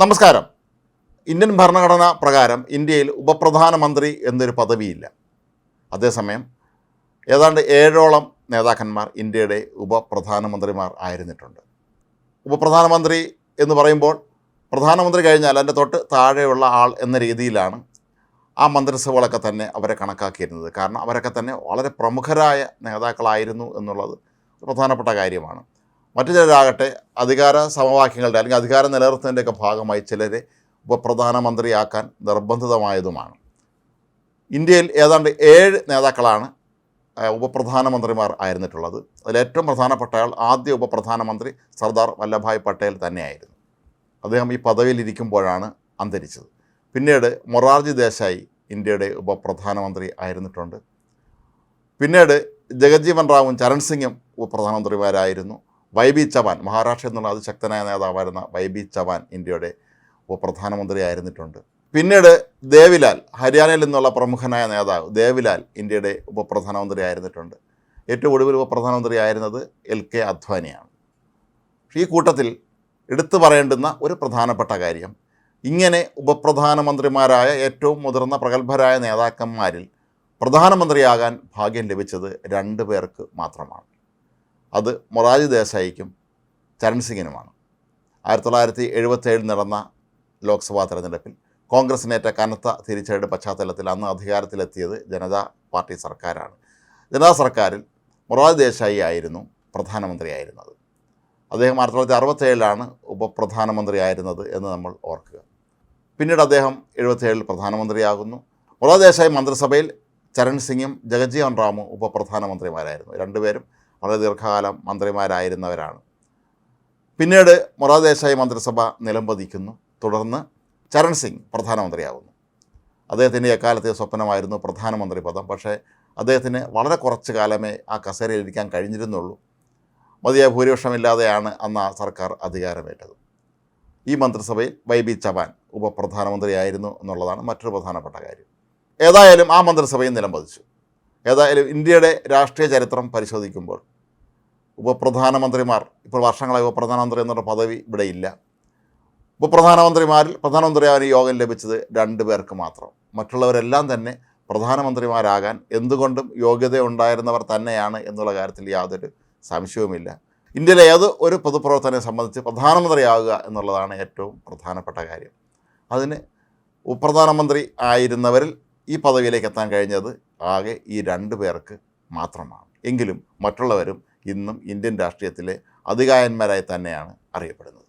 നമസ്കാരം. ഇന്ത്യൻ ഭരണഘടന പ്രകാരം ഇന്ത്യയിൽ ഉപപ്രധാനമന്ത്രി എന്നൊരു പദവിയില്ല. അതേസമയം ഏതാണ്ട് ഏഴോളം നേതാക്കന്മാർ ഇന്ത്യയുടെ ഉപപ്രധാനമന്ത്രിമാർ ആയിരുന്നിട്ടുണ്ട്. ഉപപ്രധാനമന്ത്രി എന്ന് പറയുമ്പോൾ പ്രധാനമന്ത്രി കഴിഞ്ഞാൽ അതിന്റെ തൊട്ട് താഴെയുള്ള ആൾ എന്ന രീതിയിലാണ് ആ മന്ത്രിസഭകളൊക്കെ തന്നെ അവരെ കണക്കാക്കിയിരുന്നത്. കാരണം അവരൊക്കെ തന്നെ വളരെ പ്രമുഖരായ നേതാക്കളായിരുന്നു എന്നുള്ളത് പ്രധാനപ്പെട്ട കാര്യമാണ്. മറ്റു ചിലരാകട്ടെ അധികാര സമവാക്യങ്ങളുടെ അല്ലെങ്കിൽ അധികാരം നിലനിർത്തുന്നതിന്റെയൊക്കെ ഭാഗമായി ചിലരെ ഉപപ്രധാനമന്ത്രിയാക്കാൻ നിർബന്ധിതമായതുമാണ്. ഇന്ത്യയിൽ ഏതാണ്ട് ഏഴ് നേതാക്കളാണ് ഉപപ്രധാനമന്ത്രിമാർ ആയിരുന്നിട്ടുള്ളത്. അതിലേറ്റവും പ്രധാനപ്പെട്ട ആൾ ആദ്യ ഉപപ്രധാനമന്ത്രി സർദാർ വല്ലഭായ് പട്ടേൽ തന്നെയായിരുന്നു. അദ്ദേഹം ഈ പദവിയിലിരിക്കുമ്പോഴാണ് അന്തരിച്ചത്. പിന്നീട് മൊറാർജി ദേശായി ഇന്ത്യയുടെ ഉപപ്രധാനമന്ത്രി ആയിരുന്നിട്ടുണ്ട്. പിന്നീട് ജഗജ്ജീവൻ റാവും ചരൺ സിംഗും ഉപപ്രധാനമന്ത്രിമാരായിരുന്നു. വൈ ബി ചവാൻ മഹാരാഷ്ട്രയിൽ നിന്നുള്ള അതിശക്തനായ നേതാവായിരുന്ന വൈ ബി ചവാൻ ഇന്ത്യയുടെ ഉപപ്രധാനമന്ത്രിയായിരുന്നിട്ടുണ്ട്. പിന്നീട് ദേവിലാൽ ഹരിയാനയിൽ നിന്നുള്ള പ്രമുഖനായ നേതാവ് ദേവിലാൽ ഇന്ത്യയുടെ ഉപപ്രധാനമന്ത്രി ആയിരുന്നിട്ടുണ്ട് ഏറ്റവും ഒടുവിൽ ഉപപ്രധാനമന്ത്രി ആയിരുന്നത് എൽ കെ അദ്വാനിയാണ്. ഈ കൂട്ടത്തിൽ എടുത്തു പറയേണ്ടുന്ന ഒരു പ്രധാനപ്പെട്ട കാര്യം ഇങ്ങനെ ഉപപ്രധാനമന്ത്രിമാരായ ഏറ്റവും മുതിർന്ന പ്രഗത്ഭരായ നേതാക്കന്മാരിൽ പ്രധാനമന്ത്രിയാകാൻ ഭാഗ്യം ലഭിച്ചത് രണ്ട് പേർക്ക് മാത്രമാണ്. അത് മൊറാജി ദേശായിക്കും ചരൺ സിംഗിനുമാണ്. ആയിരത്തി തൊള്ളായിരത്തി എഴുപത്തേഴിൽ നടന്ന ലോക്സഭാ തെരഞ്ഞെടുപ്പിൽ കോൺഗ്രസിനേറ്റ കനത്ത തിരിച്ചടിയുടെ പശ്ചാത്തലത്തിൽ അന്ന് അധികാരത്തിലെത്തിയത് ജനതാ പാർട്ടി സർക്കാരാണ്. ജനതാ സർക്കാരിൽ മൊറാജി ദേശായി ആയിരുന്നു പ്രധാനമന്ത്രിയായിരുന്നത്. അദ്ദേഹം ആയിരത്തി തൊള്ളായിരത്തി അറുപത്തേഴിലാണ് ഉപപ്രധാനമന്ത്രി ആയിരുന്നത് എന്ന് നമ്മൾ ഓർക്കുക. പിന്നീട് അദ്ദേഹം എഴുപത്തേഴിൽ പ്രധാനമന്ത്രിയാകുന്നു. മൊറാജി ദേശായി മന്ത്രിസഭയിൽ ചരൺ സിംഗും ജഗജീവൻ റാമും ഉപപ്രധാനമന്ത്രിമാരായിരുന്നു. രണ്ടുപേരും വളരെ ദീർഘകാലം മന്ത്രിമാരായിരുന്നവരാണ്. പിന്നീട് മൊറാദേശായി മന്ത്രിസഭ നിലംപതിക്കുന്നു. തുടർന്ന് ചരൺ സിംഗ് പ്രധാനമന്ത്രിയാകുന്നു അദ്ദേഹത്തിന്റെ എക്കാലത്തെ സ്വപ്നമായിരുന്നു പ്രധാനമന്ത്രി പദം. പക്ഷേ അദ്ദേഹത്തിന് വളരെ കുറച്ച് കാലമേ ആ കസേരയിൽ ഇരിക്കാൻ കഴിഞ്ഞിരുന്നുള്ളൂ. മതിയായ ഭൂരിപക്ഷമില്ലാതെയാണ് അന്ന് ആ സർക്കാർ അധികാരമേറ്റത്. ഈ മന്ത്രിസഭയിൽ വൈ ബി ചവാൻ ഉപപ്രധാനമന്ത്രിയായിരുന്നു എന്നുള്ളതാണ് മറ്റൊരു പ്രധാനപ്പെട്ട കാര്യം. ഏതായാലും ആ മന്ത്രിസഭയും നിലംപതിച്ചു. ഏതായാലും ഇന്ത്യയുടെ രാഷ്ട്രീയ ചരിത്രം പരിശോധിക്കുമ്പോൾ ഉപപ്രധാനമന്ത്രിമാർ ഇപ്പോൾ വർഷങ്ങളായി ഉപപ്രധാനമന്ത്രി എന്നുള്ള പദവി ഇവിടെ ഇല്ല. ഉപപ്രധാനമന്ത്രിമാരിൽ പ്രധാനമന്ത്രിയാവാൻ ഈ യോഗം ലഭിച്ചത് രണ്ട് പേർക്ക് മാത്രം. മറ്റുള്ളവരെല്ലാം തന്നെ പ്രധാനമന്ത്രിമാരാകാൻ എന്തുകൊണ്ടും യോഗ്യതയുണ്ടായിരുന്നവർ തന്നെയാണ് എന്നുള്ള കാര്യത്തിൽ യാതൊരു സംശയവുമില്ല. ഇന്ത്യയിലെ ഏത് ഒരു പൊതുപ്രവർത്തനെ സംബന്ധിച്ച് പ്രധാനമന്ത്രിയാവുക എന്നുള്ളതാണ് ഏറ്റവും പ്രധാനപ്പെട്ട കാര്യം. അതിന് ഉപപ്രധാനമന്ത്രി ആയിരുന്നവരിൽ ഈ പദവിയിലേക്ക് എത്താൻ കഴിഞ്ഞത് ആകെ ഈ രണ്ട് പേർക്ക് മാത്രമാണ്. എങ്കിലും മറ്റുള്ളവരും ഇന്നും ഇന്ത്യൻ രാഷ്ട്രീയത്തിലെ അധികായന്മാരായി തന്നെയാണ് അറിയപ്പെടുന്നത്.